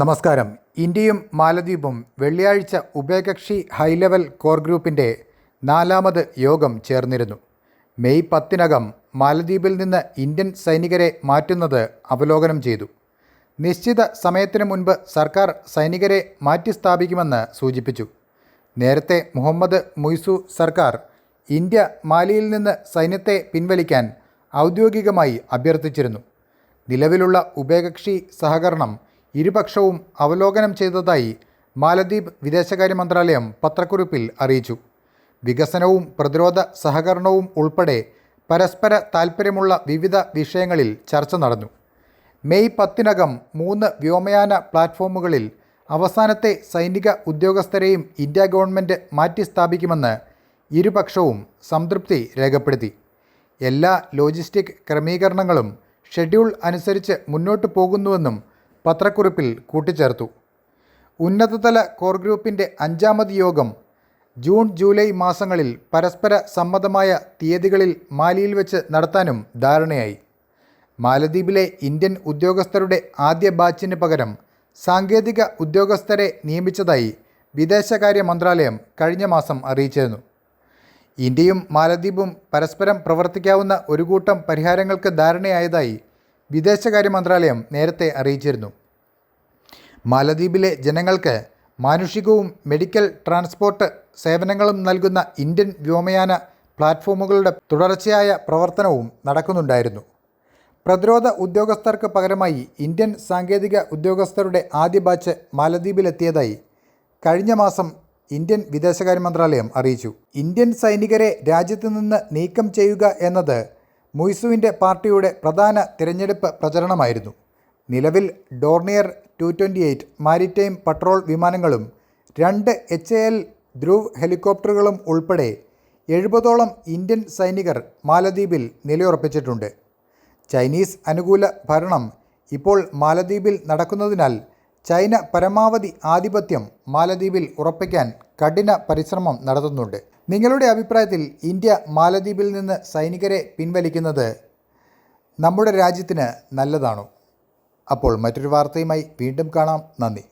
നമസ്കാരം. ഇന്ത്യയും മാലദ്വീപും വെള്ളിയാഴ്ച ഉഭയകക്ഷി ഹൈലെവൽ കോർ ഗ്രൂപ്പിന്റെ നാലാമത് യോഗം ചേർന്നിരുന്നു. മെയ് പത്തിനകം മാലദ്വീപിൽ നിന്ന് ഇന്ത്യൻ സൈനികരെ മാറ്റുന്നത് അവലോകനം ചെയ്തു. നിശ്ചിത സമയത്തിന് മുൻപ് സർക്കാർ സൈനികരെ മാറ്റി സ്ഥാപിക്കുമെന്ന് സൂചിപ്പിച്ചു. നേരത്തെ മുഹമ്മദ് മുയ്സു സർക്കാർ ഇന്ത്യ മാലിയിൽ നിന്ന് സൈന്യത്തെ പിൻവലിക്കാൻ ഔദ്യോഗികമായി അഭ്യർത്ഥിച്ചിരുന്നു. നിലവിലുള്ള ഉഭയകക്ഷി സഹകരണം ഇരുപക്ഷവും അവലോകനം ചെയ്തതായി മാലദ്വീപ് വിദേശകാര്യ മന്ത്രാലയം പത്രക്കുറിപ്പിൽ അറിയിച്ചു. വികസനവും പ്രതിരോധ സഹകരണവും ഉൾപ്പെടെ പരസ്പര താൽപ്പര്യമുള്ള വിവിധ വിഷയങ്ങളിൽ ചർച്ച നടന്നു. മെയ് പത്തിനകം മൂന്ന് വ്യോമയാന പ്ലാറ്റ്ഫോമുകളിൽ അവസാനത്തെ സൈനിക ഉദ്യോഗസ്ഥരെയും ഇന്ത്യ ഗവൺമെന്റ് മാറ്റിസ്ഥാപിക്കുമെന്ന് ഇരുപക്ഷവും സംതൃപ്തി രേഖപ്പെടുത്തി. എല്ലാ ലോജിസ്റ്റിക് ക്രമീകരണങ്ങളും ഷെഡ്യൂൾ അനുസരിച്ച് മുന്നോട്ട് പോകുന്നുവെന്നും പത്രക്കുറിപ്പിൽ കൂട്ടിച്ചേർത്തു. ഉന്നതതല കോർ ഗ്രൂപ്പിന്റെ അഞ്ചാമത് യോഗം ജൂൺ ജൂലൈ മാസങ്ങളിൽ പരസ്പര സമ്മതമായ തീയതികളിൽ മാലിയിൽ വെച്ച് നടത്താനും ധാരണയായി. മാലദ്വീപിലെ ഇന്ത്യൻ ഉദ്യോഗസ്ഥരുടെ ആദ്യ ബാച്ചിന് പകരം സാങ്കേതിക ഉദ്യോഗസ്ഥരെ നിയമിച്ചതായി വിദേശകാര്യ മന്ത്രാലയം കഴിഞ്ഞ മാസം അറിയിച്ചിരുന്നു. ഇന്ത്യയും മാലദ്വീപും പരസ്പരം പ്രവർത്തിക്കാവുന്ന ഒരു കൂട്ടം പരിഹാരങ്ങൾക്ക് ധാരണയായതായി വിദേശകാര്യ മന്ത്രാലയം നേരത്തെ അറിയിച്ചിരുന്നു. മാലദ്വീപിലെ ജനങ്ങൾക്ക് മാനുഷികവും മെഡിക്കൽ ട്രാൻസ്പോർട്ട് സേവനങ്ങളും നൽകുന്ന ഇന്ത്യൻ വ്യോമയാന പ്ലാറ്റ്ഫോമുകളുടെ തുടർച്ചയായ പ്രവർത്തനവും നടക്കുന്നുണ്ടായിരുന്നു. പ്രതിരോധ ഉദ്യോഗസ്ഥർക്ക് പകരമായി ഇന്ത്യൻ സാങ്കേതിക ഉദ്യോഗസ്ഥരുടെ ആദ്യ ബാച്ച് മാലദ്വീപിലെത്തിയതായി കഴിഞ്ഞ മാസം ഇന്ത്യൻ വിദേശകാര്യ മന്ത്രാലയം അറിയിച്ചു. ഇന്ത്യൻ സൈനികരെ രാജ്യത്തു നിന്ന് നീക്കം ചെയ്യുക എന്നത് മുയ്സുവിന്റെ പാർട്ടിയുടെ പ്രധാന തിരഞ്ഞെടുപ്പ് പ്രചരണമായിരുന്നു. നിലവിൽ Dornier two twenty eight maritime patrol വിമാനങ്ങളും രണ്ട് എച്ച് എ എൽ ധ്രുവ് ഹെലികോപ്റ്ററുകളും ഉൾപ്പെടെ എഴുപതോളം ഇന്ത്യൻ സൈനികർ മാലദ്വീപിൽ നിലയുറപ്പിച്ചിട്ടുണ്ട്. ചൈനീസ് അനുകൂല ഭരണം ഇപ്പോൾ മാലദ്വീപിൽ നടക്കുന്നതിനാൽ ചൈന പരമാവധി ആധിപത്യം മാലദ്വീപിൽ ഉറപ്പിക്കാൻ കഠിന പരിശ്രമം നടത്തുന്നുണ്ട്. നിങ്ങളുടെ അഭിപ്രായത്തിൽ ഇന്ത്യ മാലദ്വീപിൽ നിന്ന് സൈനികരെ പിൻവലിക്കുന്നത് നമ്മുടെ രാജ്യത്തിന് നല്ലതാണോ? അപ്പോൾ മറ്റൊരു വാർത്തയുമായി വീണ്ടും കാണാം. നന്ദി.